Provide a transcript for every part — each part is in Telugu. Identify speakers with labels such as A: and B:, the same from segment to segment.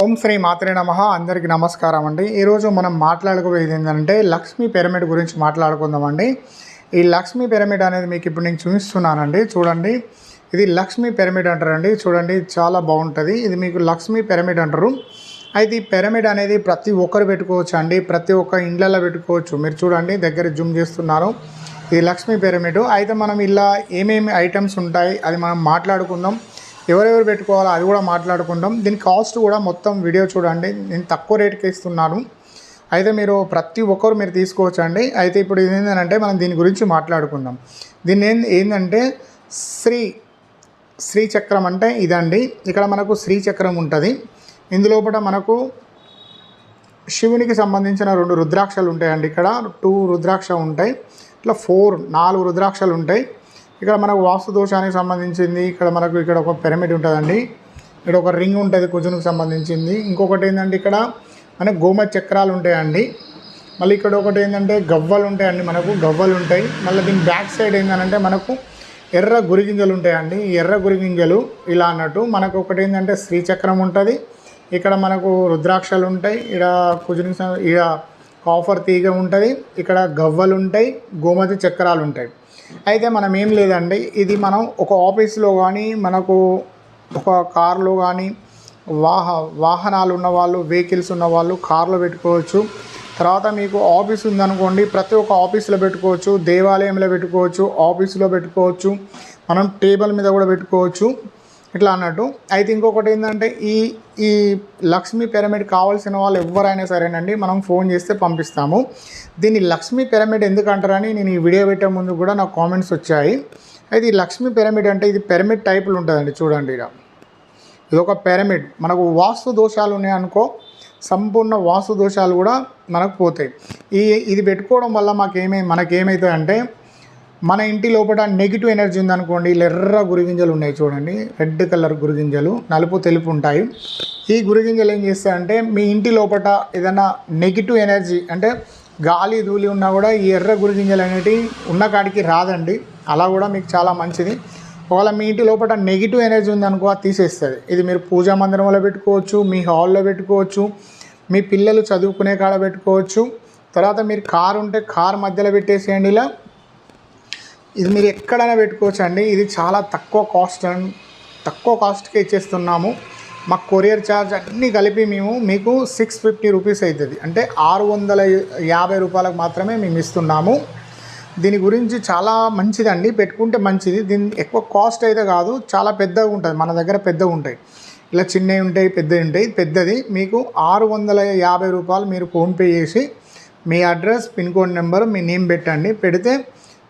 A: ఓం శ్రీ మాత్రే నమ. అందరికీ నమస్కారం అండి. ఈరోజు మనం మాట్లాడుకోబోయేది ఏంటంటే లక్ష్మీ పిరమిడ్ గురించి మాట్లాడుకుందామండి. ఈ లక్ష్మీ పిరమిడ్ అనేది మీకు ఇప్పుడు నేను చూపిస్తున్నానండి. చూడండి. ఇది లక్ష్మీ పిరమిడ్ అంటారండి. చూడండి చాలా బాగుంటుంది. ఇది మీకు లక్ష్మీ పిరమిడ్ అంటారు. అయితే ఈ పిరమిడ్ అనేది ప్రతి ఒక్కరు పెట్టుకోవచ్చు అండి. ప్రతి ఒక్క ఇండ్లలో పెట్టుకోవచ్చు. మీరు చూడండి దగ్గర జూమ్ చేస్తున్నారు. ఇది లక్ష్మీ పిరమిడ్. అయితే మనం ఇలా ఏమేమి ఐటమ్స్ ఉంటాయి అది మనం మాట్లాడుకుందాం. ఎవరెవరు పెట్టుకోవాలో అది కూడా మాట్లాడుకుంటాం దీని కాస్ట్ కూడా మొత్తం వీడియో చూడండి. నేను తక్కువ రేటుకి ఇస్తున్నాను. అయితే మీరు ప్రతి ఒక్కరు మీరు తీసుకోవచ్చు అండి అయితే ఇప్పుడు ఏంటంటే మనం దీని గురించి మాట్లాడుకుందాం. దీన్ని ఏం ఏంటంటే శ్రీ శ్రీచక్రం అంటే ఇదండి. ఇక్కడ మనకు శ్రీచక్రం ఉంటుంది. ఇందులోపల మనకు శివునికి సంబంధించిన రెండు రుద్రాక్షలు ఉంటాయండి. ఇక్కడ టూ రుద్రాక్ష ఉంటాయి. ఇట్లా ఫోర్ నాలుగు రుద్రాక్షలు ఉంటాయి. ఇక్కడ మనకు వాస్తు దోషానికి సంబంధించింది. ఇక్కడ మనకు ఇక్కడ ఒక పిరమిడ్ ఉంటుందండి. ఇక్కడ ఒక రింగ్ ఉంటుంది కుజునికి సంబంధించింది. ఇంకొకటి ఏంటంటే ఇక్కడ మనకు గోమ చక్రాలు ఉంటాయండి. మళ్ళీ ఇక్కడ ఒకటి ఏంటంటే గవ్వలు ఉంటాయండి మనకు. గవ్వలు ఉంటాయి. మళ్ళీ దీని బ్యాక్ సైడ్ ఏంటంటే మనకు ఎర్ర గురిగింజలు ఉంటాయండి. ఎర్ర గురిగింజలు ఇలా అన్నట్టు మనకు ఒకటి ఏంటంటే శ్రీచక్రం ఉంటుంది. ఇక్కడ మనకు రుద్రాక్షలు ఉంటాయి. ఇక్కడ కుజునికి ఇక్కడ కాఫర్ తీగ ఉంటుంది ఇక్కడ గవ్వలు ఉంటాయి గోమతి చక్రాలు ఉంటాయి అయితే మనం ఏం లేదండి ఇది మనం ఒక ఆఫీస్లో కానీ మనకు ఒక కార్లో కానీ వాహ వాహనాలు ఉన్నవాళ్ళు వెహికల్స్ ఉన్నవాళ్ళు కార్లో పెట్టుకోవచ్చు. తర్వాత మీకు ఆఫీస్ ఉందనుకోండి ప్రతి ఒక్క ఆఫీస్లో పెట్టుకోవచ్చు దేవాలయంలో పెట్టుకోవచ్చు ఆఫీసులో పెట్టుకోవచ్చు మనం టేబుల్ మీద కూడా పెట్టుకోవచ్చు. ఇట్లా అన్నట్టు. అయితే ఇంకొకటి ఏంటంటే ఈ ఈ లక్ష్మీ పిరమిడ్ కావాల్సిన వాళ్ళు ఎవరైనా సరేనండి మనం ఫోన్ చేస్తే పంపిస్తాము. దీన్ని లక్ష్మీ పిరమిడ్ ఎందుకు అంటారని నేను ఈ వీడియో పెట్టే ముందు కూడా నాకు కామెంట్స్ వచ్చాయి. అయితే ఈ లక్ష్మీ పిరమిడ్ అంటే ఇది పిరమిడ్ టైపులు ఉంటుందండి చూడండి ఇక ఇది ఒక పిరమిడ్. మనకు వాస్తు దోషాలు ఉన్నాయనుకో సంపూర్ణ వాస్తు దోషాలు కూడా మనకు పోతాయి. ఈ ఇది పెట్టుకోవడం వల్ల మాకేమై మనకేమవుతుంది అంటే మన ఇంటి లోపల నెగిటివ్ ఎనర్జీ ఉందనుకోండి ఇలా ఎర్ర గురిగింజలు ఉన్నాయి చూడండి. రెడ్ కలర్ గురిగింజలు నలుపు తెలుపు ఉంటాయి. ఈ గురిగింజలు ఏం చేస్తాయంటే మీ ఇంటి లోపల ఏదైనా నెగిటివ్ ఎనర్జీ అంటే గాలి ధూళి ఉన్నా కూడా ఈ ఎర్ర గురిగింజలు అనేటివి ఉన్న కాడికి రాదండి. అలా కూడా మీకు చాలా మంచిది. ఒకవేళ మీ ఇంటి లోపల నెగిటివ్ ఎనర్జీ ఉందనుకో అది తీసేస్తుంది. ఇది మీరు పూజా మందిరంలో పెట్టుకోవచ్చు మీ హాల్లో పెట్టుకోవచ్చు మీ పిల్లలు చదువుకునే కాడ పెట్టుకోవచ్చు. తర్వాత మీరు కారు ఉంటే కారు మధ్యలో పెట్టేసేయండి ఇలా. ఇది మీరు ఎక్కడైనా పెట్టుకోవచ్చు అండి ఇది చాలా తక్కువ కాస్ట్ అండ్ తక్కువ కాస్ట్కే ఇచ్చేస్తున్నాము. మా కొరియర్ ఛార్జ్ అన్నీ కలిపి మేము మీకు సిక్స్ ఫిఫ్టీ రూపీస్ అవుతుంది అంటే ఆరు వందల యాభై రూపాయలకు మాత్రమే మేము ఇస్తున్నాము. దీని గురించి చాలా మంచిదండి. పెట్టుకుంటే మంచిది. దీని ఎక్కువ కాస్ట్ అయితే కాదు. చాలా పెద్దగా ఉంటుంది. మన దగ్గర పెద్దగా ఉంటాయి. ఇలా చిన్నవి ఉంటాయి పెద్దవి ఉంటాయి. పెద్దది. మీకు ఆరు వందల యాభై రూపాయలు మీరు ఫోన్పే చేసి మీ అడ్రస్ పిన్ కోడ్ నెంబర్ మీ నేమ్ పెట్టండి. పెడితే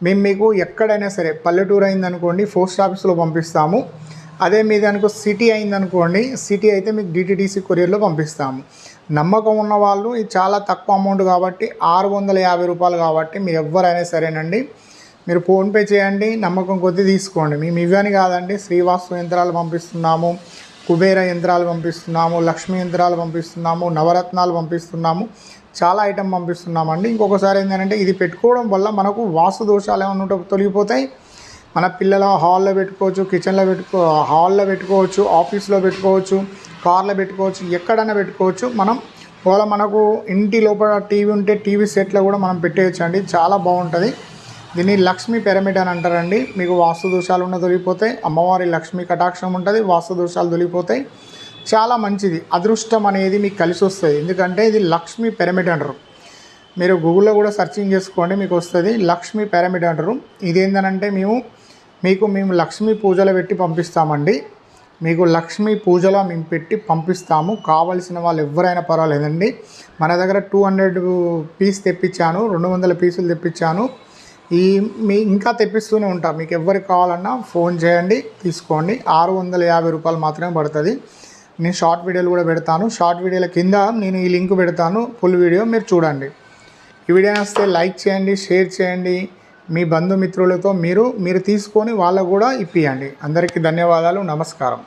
A: మేము మీకు ఎక్కడైనా సరే పల్లెటూరు అయిందనుకోండి పోస్ట్ ఆఫీస్లో పంపిస్తాము. అదే మీద అనుకో సిటీ అయిందనుకోండి సిటీ అయితే మీకు డిటీడీసీ కొరియర్లో పంపిస్తాము. నమ్మకం ఉన్న వాళ్ళు ఇది చాలా తక్కువ అమౌంట్ కాబట్టి ఆరు వందల యాభై రూపాయలు కాబట్టి మీరు ఎవరైనా సరేనండి మీరు ఫోన్పే చేయండి నమ్మకం కొద్దీ తీసుకోండి. మేము ఇవని కాదండి శ్రీవాస్తు యంత్రాలు పంపిస్తున్నాము కుబేర యంత్రాలు పంపిస్తున్నాము లక్ష్మీ యంత్రాలు పంపిస్తున్నాము నవరత్నాలు పంపిస్తున్నాము. చాలా ఐటమ్ పంపిస్తున్నామండి. ఇంకొకసారి ఏంటంటే ఇది పెట్టుకోవడం వల్ల మనకు వాస్తు దోషాలు ఏమైనా ఉంటే తొలగిపోతాయి. మన పిల్లల హాల్లో పెట్టుకోవచ్చు కిచెన్లో పెట్టుకో హాల్లో పెట్టుకోవచ్చు ఆఫీస్లో పెట్టుకోవచ్చు కార్లో పెట్టుకోవచ్చు ఎక్కడైనా పెట్టుకోవచ్చు. మనం ఒకవేళ మనకు ఇంటి లోపల టీవీ ఉంటే టీవీ సెట్లో కూడా మనం పెట్టేయచ్చు అండి చాలా బాగుంటుంది. దీన్ని లక్ష్మీ పిరమిడ్ అని అంటారండి. మీకు వాస్తు దోషాలు ఉన్న తొలగిపోతాయి. అమ్మవారి లక్ష్మీ కటాక్షం ఉంటుంది. వాస్తు దోషాలు తొలగిపోతాయి. చాలా మంచిది. అదృష్టం అనేది మీకు కలిసి వస్తుంది. ఎందుకంటే ఇది లక్ష్మీ పిరమిడ్ అంటారు. మీరు గూగుల్లో కూడా సెర్చింగ్ చేసుకోండి మీకు వస్తుంది లక్ష్మీ పిరమిడ్ అంటారు. ఇదేంటనంటే మేము మీకు మేము లక్ష్మీ పూజలు పెట్టి పంపిస్తామండి. మీకు లక్ష్మీ పూజలో మేము పెట్టి పంపిస్తాము. కావలసిన వాళ్ళు ఎవరైనా పర్వాలేదండి. మన దగ్గర టూ హండ్రెడ్ పీస్ తెప్పించాను రెండు వందల పీసులు తెప్పించాను. ఈ మీ ఇంకా తెప్పిస్తూనే ఉంటాం. మీకు ఎవరికి కావాలన్నా ఫోన్ చేయండి తీసుకోండి. ఆరు వందల యాభై రూపాయలు మాత్రమే పడుతుంది. నేను షార్ట్ వీడియోలు కూడా పెడతాను. షార్ట్ వీడియోల కింద నేను ఈ లింక్ పెడతాను. ఫుల్ వీడియో మీరు చూడండి. ఈ వీడియో నచ్చితే లైక్ చేయండి షేర్ చేయండి. మీ బంధుమిత్రులతో మీరు మీరు తీసుకొని వాళ్ళకు కూడా ఇప్పియండి. అందరికీ ధన్యవాదాలు నమస్కారం.